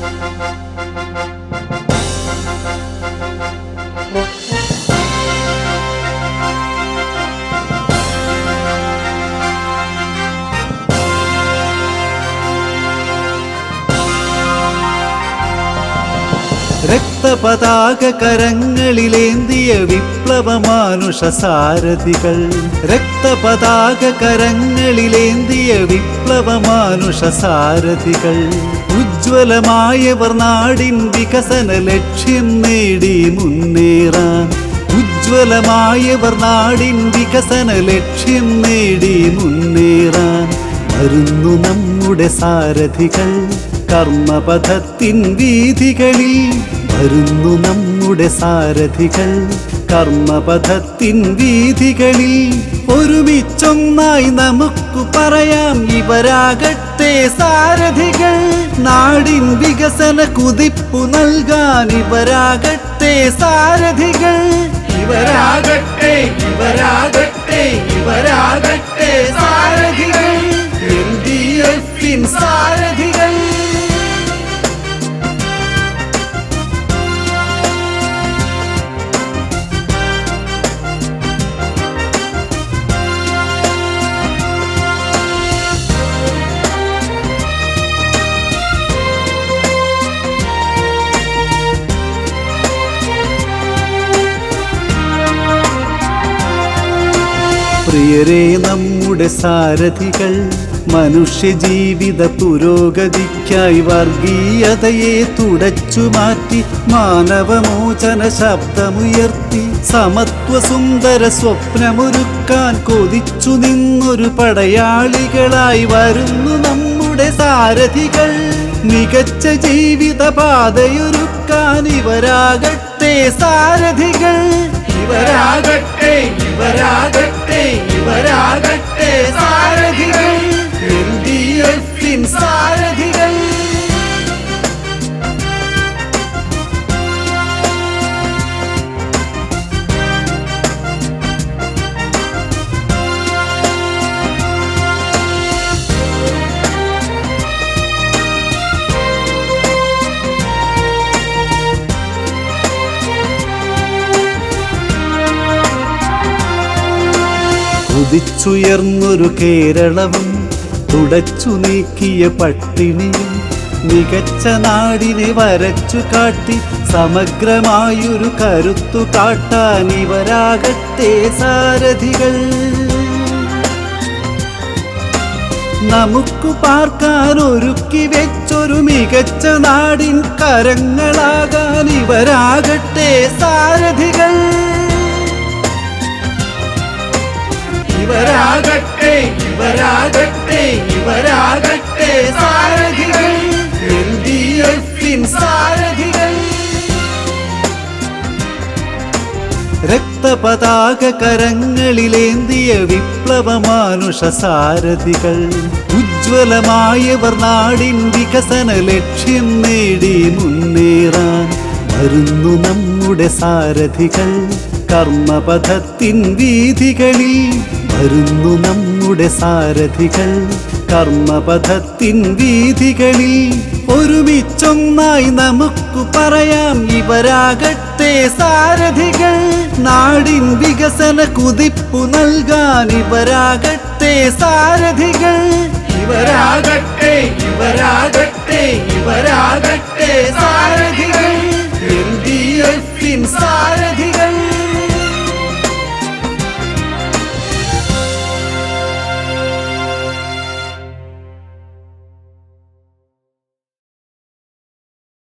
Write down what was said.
Thank you. രക്തപതാക കരങ്ങളിലേന്തിയ വിപ്ലവമാനുഷ സാരഥികൾ രക്തപതാക കരങ്ങളിലേന്തിയ വിപ്ലവമാനുഷ സാരഥികൾ ഉജ്ജ്വലമായവർ നാടിൻ വികസന ലക്ഷ്യം നേടി മുന്നേറാൻ. ഉജ്ജ്വലമായവർ നാടിൻ വികസന ലക്ഷ്യം നേടി മുന്നേറാൻ. വരുന്നു നമ്മുടെ സാരഥികൾ. കർമ്മപഥത്തിൻ വീതികളിൽ വരുന്നു നമ്മുടെ സാരഥികൾ. കർമ്മപഥത്തിൻ വീതികളിൽ ഒരുമിച്ചൊന്നായി നമുക്ക് പറയാം ഇവരാകട്ടെ സാരഥികൾ. നാടിൻ വികസന കുതിപ്പു നൽകാൻ ഇവരാകട്ടെ സാരഥികൾ. ഇവരാകട്ടെ ഇവരാകട്ടെ ഇവരാകട്ടെ. പ്രിയരെ നമ്മുടെ സാരഥികൾ മനുഷ്യജീവിത പുരോഗതിക്കായി വർഗീയതയെ തുടച്ചു മാറ്റി മാനവമോചന ശബ്ദമുയർത്തി സമത്വ സുന്ദര സ്വപ്നമൊരുക്കാൻ കൊതിച്ചു നിന്നൊരു പടയാളികളായി വരുന്നു നമ്മുടെ സാരഥികൾ. മികച്ച ജീവിത പാതയൊരുക്കാൻ ഇവരാകട്ടെ സാരഥികൾ. ഇവരാകട്ടെ ഇവരാകട്ടെ. ഇവരാകട്ടെ ഉദിച്ചുയർന്നൊരു കേരളവും തുടച്ചു നീക്കിയ പട്ടിണിയും മികച്ച നാടിനെ വരച്ചു കാട്ടി സമഗ്രമായൊരു കരുത്തു കാട്ടാൻ ഇവരാകട്ടെ സാരഥികൾ. നമുക്ക് പാർക്കാൻ ഒരുക്കി വെച്ചൊരു മികച്ച നാടിൻ കരങ്ങളാകാൻ ഇവരാകട്ടെ സാരഥികൾ. ഇവരാകട്ടെ ഇവരാകട്ടെ ഇവരാകട്ടെ സാരഥികൾ. L D എഫിൻ സാരഥികൾ. രക്തപതാക കരങ്ങളിലേന്തിയ വിപ്ലവമാനുഷ സാരഥികൾ. ഉജ്ജ്വലമായവർ നാടിൻ വികസന ലക്ഷ്യം നേടി മുന്നേറാൻ വരുന്നു നമ്മുടെ സാരഥികൾ. കർമ്മപഥത്തിൻ വീതികളിൽ വരുന്നു നമ്മുടെ സാരഥികൾ. കർമ്മപഥത്തിൻ വീതികളിൽ ഒരുമിച്ചൊന്നായി നമുക്ക് പറയാം ഇവരാകട്ടെ സാരഥികൾ. നാടിൻ വികസന കുതിപ്പു നൽകാൻ ഇവരാകട്ടെ സാരഥികൾ. ഇവരാകട്ടെ